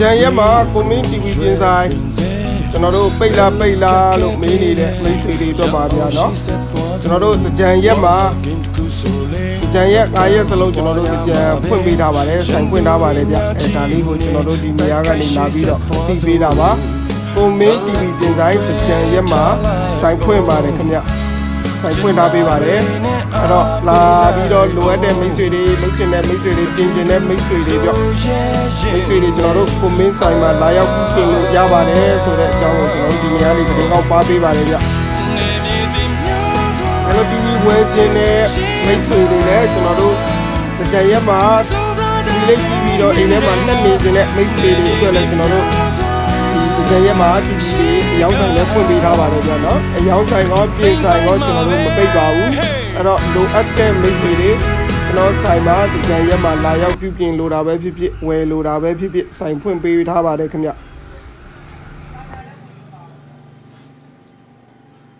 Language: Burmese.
ကြံရက်မှာကွန်မင်း TV ပြင်ဆိုင်ကျွန်တော်တို့ပိတ်လားပိတ်လားလို့မေးနေတဲ့မိတ်ဆွေတွေအတွက်ပါဗျာနော်ကျွန်တော်တို့ကြံရက်မှာကြံရက်9ရက်စလုံးကျွန်တော်တို့ကြံဖွင့်ပေးထားပါတယ်ဆိုင်ဖွင့်ထားပါတယ်ဗျအဲဒါလေးကိုကျွန်တော်တို့ဒီနေရာကနေလာပြီးတော့တည်ပေးတာပါကွန်မင်း TV ပြင်ဆိုင်ကြံရက်မှာဆိုင်ဖွင့်ပါတယ်ခင်ဗျ ဆိုင်ဖွင့်ထားပေးပါတယ်အဲ့တော့လာပြီးတော့လိုအပ်တဲ့မိတ်ဆွေတွေလုပ်ချင်တဲ့မိတ်ဆွေတွေပြင်ချင်တဲ့မိတ်ဆွေတွေပြောမိတ်ဆွေတွေကျွန်တော်တို့ကွန်မင်းဆိုင်မှာလာရောက်ပြင်လို့ရပါတယ်ဆိုတဲ့အကြောင်းကိုကျွန်တော်တို့ဒီနေရာလေးသတင်းကောက်ပါပေးပါတယ်ဗျအဲ့တော့ TV ဝယ်ခြင်းနဲ့မိတ်ဆွေတွေလည်းကျွန်တော်တို့ကြံရက်မှာဒီလေးကြည့်ပြီးတော့အိမ်ထဲမှာနှက်နေခြင်းနဲ့မိတ်ဆွေတွေအတွက်လည်းကျွန်တော်တို့ ဒီကြရက်မှာဒီဒီအယောင်ဆိုင်လည်းဖွင့်ပေးထားပါတယ်ဗျာနော်အယောင်ဆိုင်ကောပြင်ဆိုင်ကောကျွန်တော်တို့မပိတ်ပါဘူးအဲ့တော့လိုအပ်တဲ့မိတ်ဆွေတွေကျွန်တော်ဆိုင်မှာဒီကြရက်မှာလာရောက်ပြုပြင်လိုတာပဲဖြစ်ဖြစ်ဝယ်လိုတာပဲဖြစ်ဖြစ်ဆိုင်ဖွင့်ပေးထားပါတယ်ခင်ဗျ